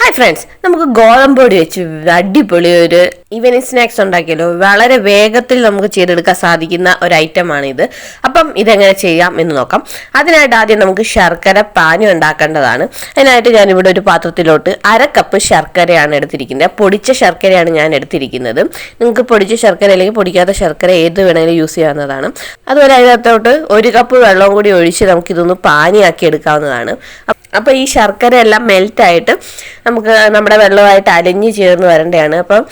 Hi friends നമുക്ക് ഗോതമ്പൊടി വെച്ച് അടിപൊളി ഒരു ഈവനിങ് സ്നാക്സ് ഉണ്ടാക്കിയല്ലോ. വളരെ വേഗത്തിൽ നമുക്ക് ചെയ്തെടുക്കാൻ സാധിക്കുന്ന ഒരു ഐറ്റമാണ് ഇത് അപ്പം ഇതെങ്ങനെ ചെയ്യാം എന്ന് നോക്കാം. അതിനായിട്ട് ആദ്യം നമുക്ക് ശർക്കര പാനി ഉണ്ടാക്കേണ്ടതാണ്. അതിനായിട്ട് ഞാനിവിടെ ഒരു പാത്രത്തിലോട്ട് അര കപ്പ് ശർക്കരയാണ് എടുത്തിരിക്കുന്നത്. പൊടിച്ച ശർക്കരയാണ് ഞാൻ എടുത്തിരിക്കുന്നത്. നിങ്ങൾക്ക് പൊടിച്ച ശർക്കര അല്ലെങ്കിൽ പൊടിക്കാത്ത ശർക്കര ഏത് വേണമെങ്കിലും യൂസ് ചെയ്യാവുന്നതാണ്. അതുപോലെ അതിനകത്തോട്ട് ഒരു കപ്പ് വെള്ളവും കൂടി ഒഴിച്ച് നമുക്കിതൊന്ന് പാനിയാക്കി എടുക്കാവുന്നതാണ്. അപ്പോൾ ഈ ശർക്കര എല്ലാം മെൽറ്റായിട്ട് നമുക്ക് നമ്മുടെ വെള്ളമായിട്ട് അലിഞ്ഞ് ചേർന്ന് വരേണ്ടതാണ് അപ്പം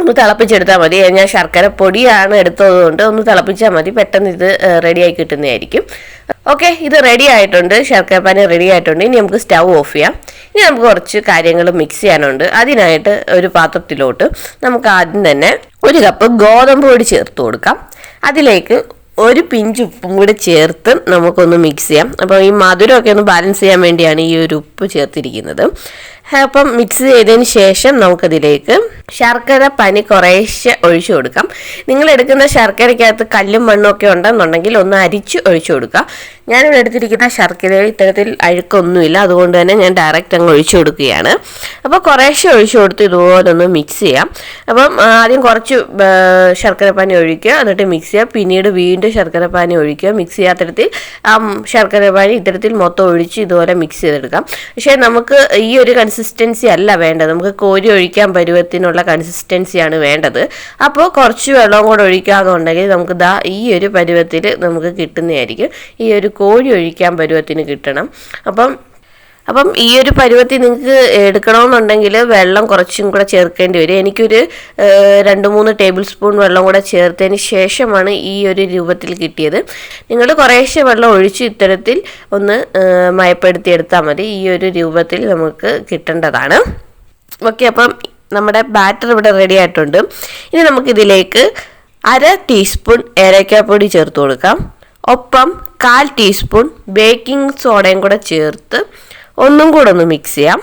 ഒന്ന് തിളപ്പിച്ചെടുത്താൽ മതി. ഞാൻ ശർക്കര പൊടിയാണ് എടുത്തതുകൊണ്ട് ഒന്ന് തിളപ്പിച്ചാൽ മതി. പെട്ടെന്ന് ഇത് റെഡിയായി കിട്ടുന്നതായിരിക്കും. ഓക്കെ ഇത് റെഡി ആയിട്ടുണ്ട്. ശർക്കര പാനി റെഡി ആയിട്ടുണ്ട്. ഇനി നമുക്ക് സ്റ്റൗ ഓഫ് ചെയ്യാം. ഇനി നമുക്ക് കുറച്ച് കാര്യങ്ങൾ മിക്സ് ചെയ്യാനുണ്ട്. അതിനായിട്ട് ഒരു പാത്രത്തിലോട്ട് നമുക്ക് ആദ്യം തന്നെ ഒരു കപ്പ് ഗോതമ്പ് പൊടി ചേർത്ത് കൊടുക്കാം. അതിലേക്ക് ഒരു പിഞ്ച് ഉപ്പും കൂടെ ചേർത്ത് നമുക്കൊന്ന് മിക്സ് ചെയ്യാം. അപ്പോൾ ഈ മധുരമൊക്കെ ഒന്ന് ബാലൻസ് ചെയ്യാൻ വേണ്ടിയാണ് ഈ ഒരു ഉപ്പ് ചേർത്തിരിക്കുന്നത്. അപ്പം മിക്സ് ചെയ്തതിന് ശേഷം നമുക്കതിലേക്ക് ശർക്കര പനി കുറേശ്ശെ ഒഴിച്ചു കൊടുക്കാം. നിങ്ങൾ എടുക്കുന്ന ശർക്കരയ്ക്കകത്ത് കല്ലും മണ്ണും ഒക്കെ ഉണ്ടെന്നുണ്ടെങ്കിൽ ഒന്ന് അരിച്ച് ഒഴിച്ചു കൊടുക്കുക. ഞാനിവിടെ എടുത്തിരിക്കുന്ന ശർക്കര ഇത്തരത്തിൽ അഴുക്കൊന്നുമില്ല. അതുകൊണ്ട് തന്നെ ഞാൻ ഡയറക്റ്റ് അങ്ങ് ഒഴിച്ചു കൊടുക്കുകയാണ്. അപ്പോൾ കുറേശ്ശെ ഒഴിച്ചു കൊടുത്ത് ഇതുപോലെ ഒന്ന് മിക്സ് ചെയ്യാം. അപ്പം ആദ്യം കുറച്ച് ശർക്കര പാനി ഒഴിക്കുക. എന്നിട്ട് മിക്സ് ചെയ്യുക. പിന്നീട് വീണ്ടും ശർക്കര പാനി ഒഴിക്കുക. മിക്സ് ചെയ്യാത്തരത്തിൽ ആ ശർക്കര പാനി ഇത്തരത്തിൽ മൊത്തം ഒഴിച്ച് ഇതുപോലെ മിക്സ് ചെയ്തെടുക്കാം. പക്ഷേ നമുക്ക് ഈ ഒരു കൺസിസ്റ്റൻസി അല്ല വേണ്ടത്. നമുക്ക് കോരി ഒഴിക്കാൻ പരുവത്തിനുള്ള കൺസിസ്റ്റൻസിയാണ് വേണ്ടത്. അപ്പോൾ കുറച്ച് വെള്ളം കൂടെ ഒഴിക്കാമെന്നുണ്ടെങ്കിൽ നമുക്ക് ദാ ഈ ഒരു പരുവത്തിൽ നമുക്ക് കിട്ടുന്നതായിരിക്കും. ഈ ഒരു കോഴി ഒഴിക്കാൻ പരുവത്തിന് കിട്ടണം. അപ്പം അപ്പം ഈ ഒരു പരുവത്തി നിങ്ങൾക്ക് എടുക്കണമെന്നുണ്ടെങ്കിൽ വെള്ളം കുറച്ചും കൂടെ ചേർക്കേണ്ടി വരും. എനിക്കൊരു രണ്ട് മൂന്ന് ടേബിൾ സ്പൂൺ വെള്ളം കൂടെ ചേർത്തതിന് ശേഷമാണ് ഈ ഒരു രൂപത്തിൽ കിട്ടിയത്. നിങ്ങൾ കുറേശ്ശെ വെള്ളം ഒഴിച്ച് ഇത്തരത്തിൽ ഒന്ന് മയപ്പെടുത്തി എടുത്താൽ മതി. ഈ ഒരു രൂപത്തിൽ നമുക്ക് കിട്ടേണ്ടതാണ്. ഓക്കെ അപ്പം നമ്മുടെ ബാറ്റർ ഇവിടെ റെഡി ആയിട്ടുണ്ട്. ഇനി നമുക്കിതിലേക്ക് അര ടീസ്പൂൺ ഏലക്കാപ്പൊടി ചേർത്ത് കൊടുക്കാം. ഒപ്പം കാൽ ടീസ്പൂൺ ബേക്കിംഗ് സോഡയും കൂടെ ചേർത്ത് ഒന്നും കൂടെ ഒന്ന് മിക്സ് ചെയ്യാം.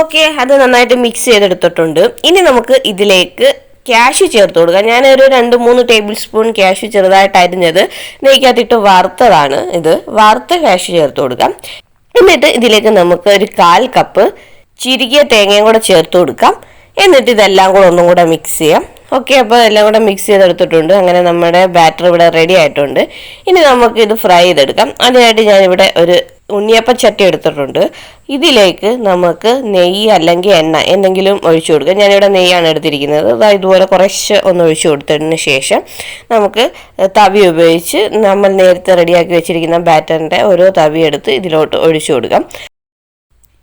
ഓക്കെ അത് നന്നായിട്ട് മിക്സ് ചെയ്തെടുത്തിട്ടുണ്ട്. ഇനി നമുക്ക് ഇതിലേക്ക് ക്യാഷ് ചേർത്ത് കൊടുക്കാം. ഞാൻ ഒരു രണ്ട് മൂന്ന് ടേബിൾ സ്പൂൺ ക്യാഷ് ചെറുതായിട്ട് അരിഞ്ഞത് നെയ്ക്കകത്തിട്ട് വറുത്തതാണ് ഇത്. വറുത്ത ക്യാഷ് ചേർത്ത് കൊടുക്കാം. എന്നിട്ട് ഇതിലേക്ക് നമുക്ക് ഒരു കാൽ കപ്പ് ചിരികിയ തേങ്ങയും കൂടെ ചേർത്ത് കൊടുക്കാം. എന്നിട്ട് ഇതെല്ലാം കൂടെ ഒന്നും കൂടെ മിക്സ് ചെയ്യാം. ഓക്കെ അപ്പോൾ എല്ലാം കൂടെ മിക്സ് ചെയ്തെടുത്തിട്ടുണ്ട്. അങ്ങനെ നമ്മുടെ ബാറ്റർ ഇവിടെ റെഡി ആയിട്ടുണ്ട്. ഇനി നമുക്ക് ഇത് ഫ്രൈ ചെയ്തെടുക്കാം. അതിനായിട്ട് ഞാനിവിടെ ഒരു ഉണ്ണിയപ്പ ചട്ടി എടുത്തിട്ടുണ്ട്. ഇതിലേക്ക് നമുക്ക് നെയ്യ് അല്ലെങ്കിൽ എണ്ണ എന്തെങ്കിലും ഒഴിച്ചു കൊടുക്കുക. ഞാനിവിടെ നെയ്യാണ് എടുത്തിരിക്കുന്നത്. അതായത് ഇതുപോലെ കുറച്ച് ഒന്ന് ഒഴിച്ചു കൊടുത്തതിന് ശേഷം നമുക്ക് തവി ഉപയോഗിച്ച് നമ്മൾ നേരത്തെ റെഡിയാക്കി വെച്ചിരിക്കുന്ന ബാറ്ററിന്റെ ഓരോ തവി എടുത്ത് ഇതിലോട്ട് ഒഴിച്ചു കൊടുക്കാം.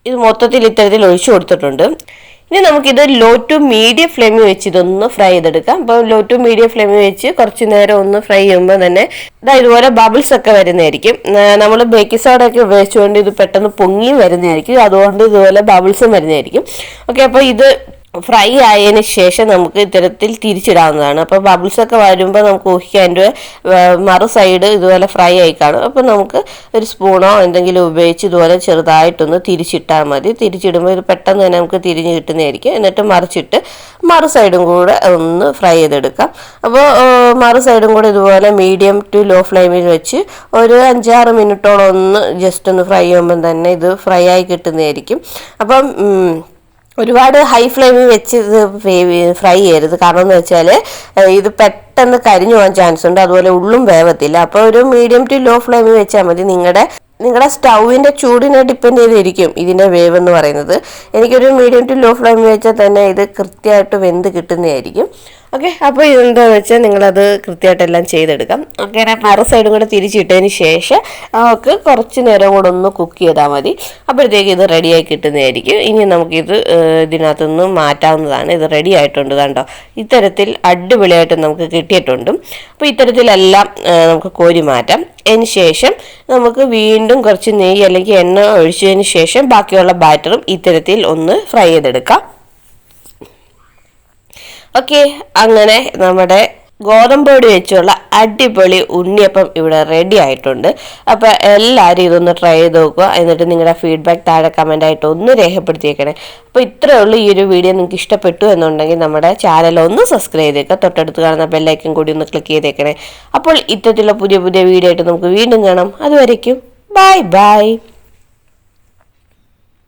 ഇത് മൊത്തത്തിൽ ഇത്തരത്തിൽ ഒഴിച്ചു കൊടുത്തിട്ടുണ്ട്. ഇനി നമുക്കിത് ലോ ടു മീഡിയം ഫ്ലെയിമിൽ വെച്ച് ഇതൊന്ന് ഫ്രൈ ചെയ്തെടുക്കാം. അപ്പോൾ ലോ ടു മീഡിയം ഫ്ലെയിമിൽ വെച്ച് കുറച്ച് നേരം ഒന്ന് ഫ്രൈ ചെയ്യുമ്പോൾ തന്നെ ഇതാ ഇതുപോലെ ബബിൾസ് ഒക്കെ വരുന്നതായിരിക്കും. നമ്മൾ ബേക്കിംഗ് സോഡ ഒക്കെ ഉപയോഗിച്ചുകൊണ്ട് ഇത് പെട്ടെന്ന് പൊങ്ങിയും വരുന്നതായിരിക്കും. അതുകൊണ്ട് ഇതുപോലെ ബബിൾസും വരുന്നതായിരിക്കും. ഓക്കെ അപ്പോൾ ഇത് ഫ്രൈ ആയതിനു ശേഷം നമുക്ക് ഇത്തരത്തിൽ തിരിച്ചിടാവുന്നതാണ്. അപ്പോൾ ബബിൾസ് ഒക്കെ വരുമ്പോൾ നമുക്ക് ഊഹിക്കാൻ അതിന്റെ മറു സൈഡ് ഇതുപോലെ ഫ്രൈ ആയി കാണും. അപ്പോൾ നമുക്ക് ഒരു സ്പൂണോ എന്തെങ്കിലും ഉപയോഗിച്ച് ഇതുപോലെ ചെറുതായിട്ടൊന്ന് തിരിച്ചിട്ടാൽ മതി. തിരിച്ചിടുമ്പോൾ ഇത് പെട്ടെന്ന് തന്നെ നമുക്ക് തിരിഞ്ഞ് കിട്ടുന്നതായിരിക്കും. എന്നിട്ട് മറിച്ചിട്ട് മറു സൈഡും കൂടെ ഒന്ന് ഫ്രൈ ചെയ്തെടുക്കാം. അപ്പോൾ മറു സൈഡും കൂടെ ഇതുപോലെ മീഡിയം ടു ലോ ഫ്ലെയിമിൽ വെച്ച് ഒരു അഞ്ചാറ് മിനിറ്റോളം ഒന്ന് ജസ്റ്റ് ഒന്ന് ഫ്രൈ ചെയ്യുമ്പം തന്നെ ഇത് ഫ്രൈ ആയി കിട്ടുന്നതായിരിക്കും. അപ്പം ഒരുപാട് ഹൈ ഫ്ലെയിമിൽ വെച്ച് ഇത് ഫ്രൈ ചെയ്യരുത്. കാരണം എന്ന് വെച്ചാൽ ഇത് പെട്ടെന്ന് കരിഞ്ഞു പോകാൻ ചാൻസ് ഉണ്ട്. അതുപോലെ ഉള്ളും വേവത്തില്ല. അപ്പോൾ ഒരു മീഡിയം ടു ലോ ഫ്ലെയിമിൽ വെച്ചാൽ മതി. നിങ്ങളുടെ നിങ്ങളുടെ സ്റ്റൗവിന്റെ ചൂടിനെ ഡിപ്പെൻഡ് ചെയ്തിരിക്കും ഇതിന്റെ വേവ് എന്ന് പറയുന്നത്. എനിക്കൊരു മീഡിയം ടു ലോ ഫ്ലെയിമിൽ വെച്ചാൽ തന്നെ ഇത് കൃത്യമായിട്ട് വെന്ത് കിട്ടുന്നതായിരിക്കും. ഓക്കെ അപ്പോൾ ഇതെന്താണെന്ന് വെച്ചാൽ നിങ്ങളത് കൃത്യമായിട്ടെല്ലാം ചെയ്തെടുക്കാം. അങ്ങനെ മറു സൈഡും കൂടെ തിരിച്ചിട്ടതിന് ശേഷം നമുക്ക് കുറച്ച് നേരം കൂടെ ഒന്ന് കുക്ക് ചെയ്താൽ മതി. അപ്പോഴത്തേക്ക് ഇത് റെഡിയായി കിട്ടുന്നതായിരിക്കും. ഇനി നമുക്കിത് ഇതിനകത്തുനിന്ന് മാറ്റാവുന്നതാണ്. ഇത് റെഡി ആയിട്ടുണ്ട് കണ്ടോ? ഇത്തരത്തിൽ അടിപൊളിയായിട്ട് നമുക്ക് കിട്ടിയിട്ടുണ്ട്. അപ്പോൾ ഇത്തരത്തിലെല്ലാം നമുക്ക് കോരി മാറ്റാം. അതിന് ശേഷം നമുക്ക് വീണ്ടും കുറച്ച് നെയ്യ് അല്ലെങ്കിൽ എണ്ണ ഒഴിച്ചതിന് ശേഷം ബാക്കിയുള്ള ബാറ്ററും ഇത്തരത്തിൽ ഒന്ന് ഫ്രൈ ചെയ്തെടുക്കാം. ഓക്കെ അങ്ങനെ നമ്മുടെ ഗോതമ്പോടി വെച്ചുള്ള അടിപൊളി ഉണ്ണിയപ്പം ഇവിടെ റെഡി ആയിട്ടുണ്ട്. അപ്പോൾ എല്ലാവരും ഇതൊന്ന് ട്രൈ ചെയ്ത് നോക്കുക. എന്നിട്ട് നിങ്ങളുടെ ഫീഡ്ബാക്ക് താഴെ കമന്റായിട്ട് ഒന്ന് രേഖപ്പെടുത്തിയേക്കണേ. അപ്പോൾ ഇത്രയേ ഉള്ളൂ ഈ ഒരു വീഡിയോ നിങ്ങൾക്ക് ഇഷ്ടപ്പെട്ടു എന്നുണ്ടെങ്കിൽ നമ്മുടെ ചാനൽ ഒന്ന് സബ്സ്ക്രൈബ് ചെയ്തേക്കുക തൊട്ടടുത്ത് കാണുന്ന ബെല്ലൈക്കൻ കൂടി ഒന്ന് ക്ലിക്ക് ചെയ്തേക്കണേ. അപ്പോൾ ഇത്തരത്തിലുള്ള പുതിയ പുതിയ വീഡിയോ ആയിട്ട് നമുക്ക് വീണ്ടും കാണാം. അതുവരയ്ക്കും ബൈ ബൈ